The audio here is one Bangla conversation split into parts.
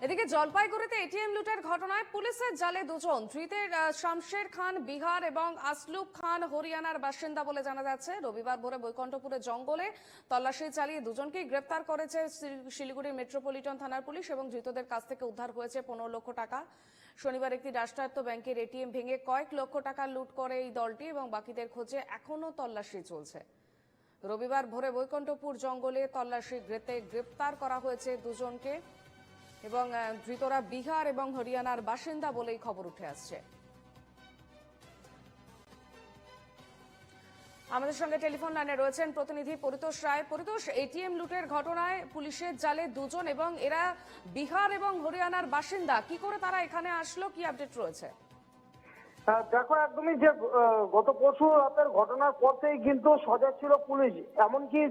এদিকে জলপাইগুড়িতে এটিএম লুটের ঘটনায় পুলিশের জালে দুজন। ধৃতের শামশের খান বিহার এবং আসলুক খান হরিয়ানার বাসিন্দা বলে জানা যাচ্ছে। রবিবার ভোরে বৈকণ্ঠপুরের জঙ্গলে তল্লাশি চালিয়ে দুজনকেই গ্রেপ্তার করেছে শিল- শিলিগুড়ি মেট্রোপলিটন থানার পুলিশ এবং ধৃতদের কাছ থেকে উদ্ধার হয়েছে পনেরো লক্ষ টাকা। শনিবার একটি রাষ্ট্রায়ত্ত ব্যাংকের এটিএম ভেঙে কয়েক লক্ষ টাকা লুট করে এই দলটি এবং বাকিদের খোঁজে এখনও তল্লাশি চলছে। রবিবার ভোরে বৈকণ্ঠপুর জঙ্গলে তল্লাশি গ্রেতে গ্রেপ্তার করা হয়েছে দুজনকে। এবং ধৃতরা বিহার এবং হরিয়ানার বাসিন্দা বলেই খবর উঠে আসছে। আমাদের সঙ্গে টেলিফোন লাইনে রয়েছেন প্রতিনিধি পরিতোষ রায়। পরিতোষ, এটিএম লুটের ঘটনায় পুলিশের জালে দুজন এবং এরা বিহার এবং হরিয়ানার বাসিন্দা। কি করে তারা এখানে আসলো? কি আপডেট রয়েছে? দেখো একদমই যে গত পরশু রাতের ঘটনার পর থেকেই কিন্তু সজাগ ছিল পুলিশ। এমনকি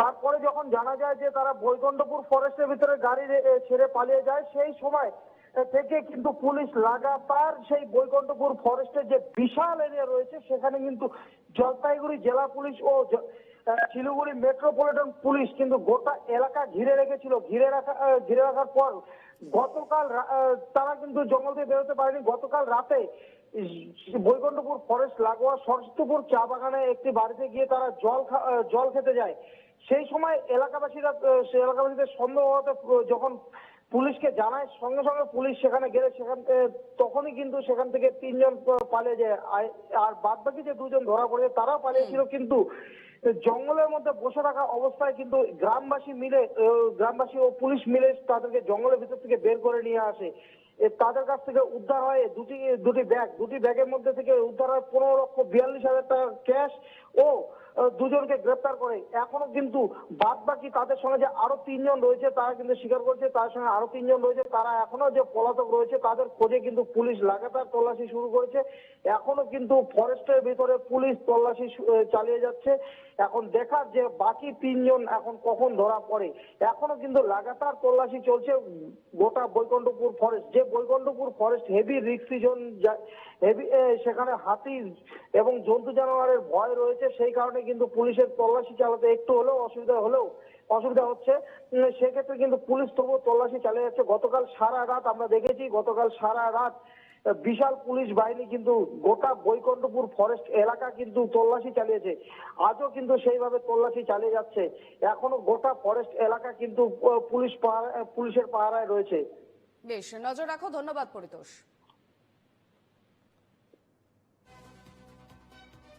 তারপরে যখন জানা যায় যে তারা বৈকুণ্ঠপুর ফরেস্টের ভিতরে গাড়ি ছেড়ে পালিয়ে যায়, সেই সময় থেকে কিন্তু পুলিশ লাগাতার সেই বৈকুণ্ঠপুর ফরেস্টের যে বিশাল এরিয়া রয়েছে, সেখানে কিন্তু জলপাইগুড়ি জেলা পুলিশ ও শিলিগুড়ি মেট্রোপলিটন পুলিশ কিন্তু গোটা এলাকা ঘিরে রেখেছিল। ঘিরে রাখা ঘিরে রাখার পর গতকাল তারা কিন্তু জঙ্গল থেকে বেরোতে পারেনি। গতকাল রাতে বৈকুণ্ঠপুর ফরেস্ট লাগোয়া সরস্বতীপুর চা বাগানে একটি বাড়িতে গিয়ে তারা জল জল খেতে যায়। সেই সময় এলাকাবাসীরা এলাকাবাসীদের সন্দেহ হতে যখন পুলিশকে জানায় সঙ্গে সঙ্গে পুলিশ সেখানে গেলে সেখান থেকে তখনই কিন্তু সেখান থেকে তিনজন পালিয়ে যায়। আর বাদ বাকি যে দুজন ধরা পড়েছে তারাও পালিয়েছিল। কিন্তু জঙ্গলের মধ্যে বসে থাকা অবস্থায় কিন্তু গ্রামবাসী মিলে গ্রামবাসী ও পুলিশ মিলে তাদেরকে জঙ্গলের ভিতর থেকে বের করে নিয়ে আসে। তাদের কাছ থেকে উদ্ধার হয় দুটি দুটি ব্যাগ। দুটি ব্যাগের মধ্যে থেকে উদ্ধার হয় পনেরো লক্ষ বিয়াল্লিশ হাজার টাকা ক্যাশ ও দুজনকে গ্রেপ্তার করে। এখনও কিন্তু বাদ বাকি তাদের সঙ্গে যে আরও তিনজন রয়েছে, তারা কিন্তু স্বীকার করছে, তার সঙ্গে আরও তিনজন রয়েছে, তারা এখনও যে পলাতক রয়েছে, তাদের খোঁজে কিন্তু পুলিশ লাগাতার তল্লাশি শুরু করেছে। এখনও কিন্তু ফরেস্টের ভিতরে পুলিশ তল্লাশি চালিয়ে যাচ্ছে। এখন দেখার যে বাকি তিনজন এখন কখন ধরা পড়ে, এখনও কিন্তু লাগাতার তল্লাশি চলছে গোটা বৈকুণ্ঠপুর ফরেস্ট। যে বৈকুণ্ঠপুর ফরেস্ট হেভি রিক্সি সেখানে হাতি এবং জন্তু জানোয়ারের ভয় রয়েছে, সেই কারণে কিন্তু পুলিশের তল্লাশি চালাতে একটু হলেও অসুবিধা হলেও অসুবিধা হচ্ছে। সেক্ষেত্রে কিন্তু পুলিশ তবুও তল্লাশি চালিয়ে যাচ্ছে। গতকাল সারা রাত আমরা দেখেছি, গতকাল সারা রাত বিশাল পুলিশ বাহিনী কিন্তু গোটা বৈকণ্ঠপুর ফরেস্ট এলাকা কিন্তু তল্লাশি চালিয়েছে। আজও কিন্তু সেইভাবে তল্লাশি চালিয়ে যাচ্ছে। এখনও গোটা ফরেস্ট এলাকা কিন্তু পুলিশ পাহারা- পুলিশের পাহারায় রয়েছে। বেশ নজর রাখো ধন্যবাদ পরিতোষ।